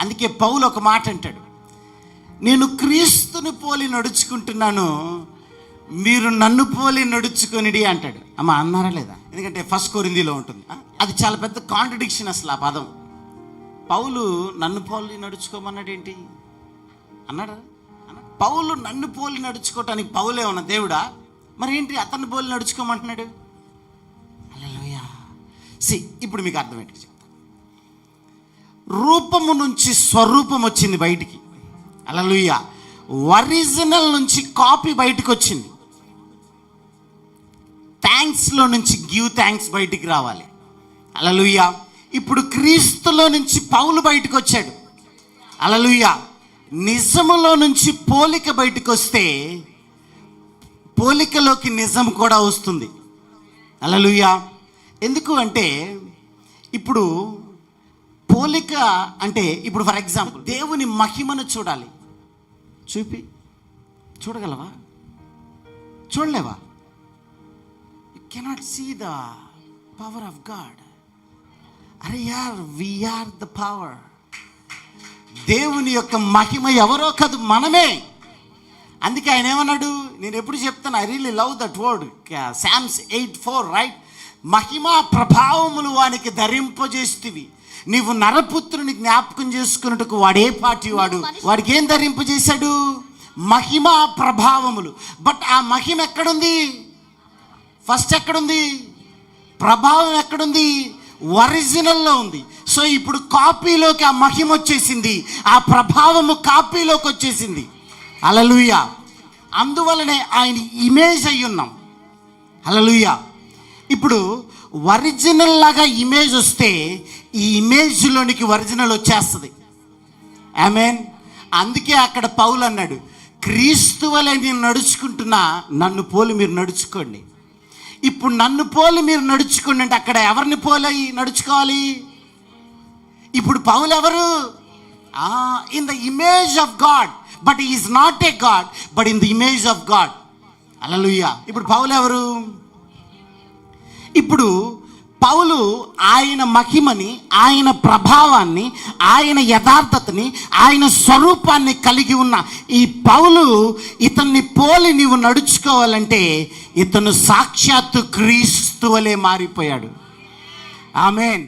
అందుకే పౌలు ఒక మాట అంటాడు నేను క్రీస్తుని పోలి నడుచుకుంటున్నాను మీరు నన్ను పోలి నడుచుకొనిడి అంటాడు. అమ్మ అన్నారా లేదా? ఎందుకంటే ఫస్ట్ కొరిందిలో ఉంటుంది. అది చాలా పెద్ద కాంట్రడిక్షన్ అసలు ఆ పదం. పౌలు నన్ను పోలి నడుచుకోమన్నాడు ఏంటి అన్నాడా పౌలు నన్ను పోలి నడుచుకోవటానికి పౌలే ఉన్న దేవుడా? మరి ఏంటి అతన్ని పోలి నడుచుకోమంటున్నాడు? హల్లెలూయా. సి ఇప్పుడు మీకు అర్థమేంటి చెప్తా రూపము నుంచి స్వరూపం వచ్చింది బయటికి. అలలుయ్య. ఒరిజినల్ నుంచి కాపీ బయటకు వచ్చింది. థ్యాంక్స్లో నుంచి గివ్ థ్యాంక్స్ బయటికి రావాలి. అలలుయ్య. ఇప్పుడు క్రీస్తులో నుంచి పౌలు బయటకు వచ్చాడు. అలలుయ్య. నిజములో నుంచి పోలిక బయటకు వస్తే పోలికలోకి నిజం కూడా వస్తుంది. అలలుయ్య. ఎందుకు అంటే ఇప్పుడు పోలిక అంటే ఇప్పుడు ఫర్ ఎగ్జాంపుల్ దేవుని మహిమను చూడాలి. చూపి. చూడగలవా? చూడలేవా? You cannot see the power of God అరే యార్ వీఆర్ ద పవర్ దేవుని యొక్క మహిమ ఎవరో కాదు మనమే. అందుకే ఆయన ఏమన్నాడు? నేను ఎప్పుడు చెప్తాను I really love that word Psalms eight four right మహిమా ప్రభావములు వానికి ధరింపజేస్తువి. నీవు నరపుత్రుని జ్ఞాపకం చేసుకున్నట్టుకు వాడే పాటి వాడు. వాడికి ఏం ధరింపజేశాడు? మహిమా ప్రభావములు. బట్ ఆ మహిమ ఎక్కడుంది? ఫస్ట్ ఎక్కడుంది? ప్రభావం ఎక్కడుంది? ఒరిజినల్లో ఉంది. సో ఇప్పుడు కాపీలోకి ఆ మహిమ వచ్చేసింది. ఆ ప్రభావము కాపీలోకి వచ్చేసింది. అలలుయ అందువలనే ఆయన ఇమేజ్ అయి ఉన్నాం అలలుయ ఇప్పుడు ఒరిజినల్ లాగా ఇమేజ్ వస్తే ఈ ఇమేజ్లోనికి ఒరిజినల్ వచ్చేస్తుంది. ఐ మీన్ అందుకే అక్కడ పౌలు అన్నాడు క్రీస్తు వలె నేను నడుచుకుంటున్నా నన్ను పోలి మీరు నడుచుకోండి. ఇప్పుడు నన్ను పోలి మీరు నడుచుకోండి అంటే అక్కడ ఎవరిని పోలి నడుచుకోవాలి? ఇప్పుడు పౌలు ఎవరు? In the image of God but is not a God but in the image of God. Hallelujah. ఇప్పుడు పౌలు ఎవరు? ఇప్పుడు పౌలు ఆయన మహిమని ఆయన ప్రభావాన్ని ఆయన యథార్థతని ఆయన స్వరూపాన్ని కలిగి ఉన్న ఈ పౌలు ఇతన్ని పోలి నీవు నడుచుకోవాలంటే ఇతను సాక్షాత్తు క్రీస్తు వలె మారిపోయాడు. ఆమెన్.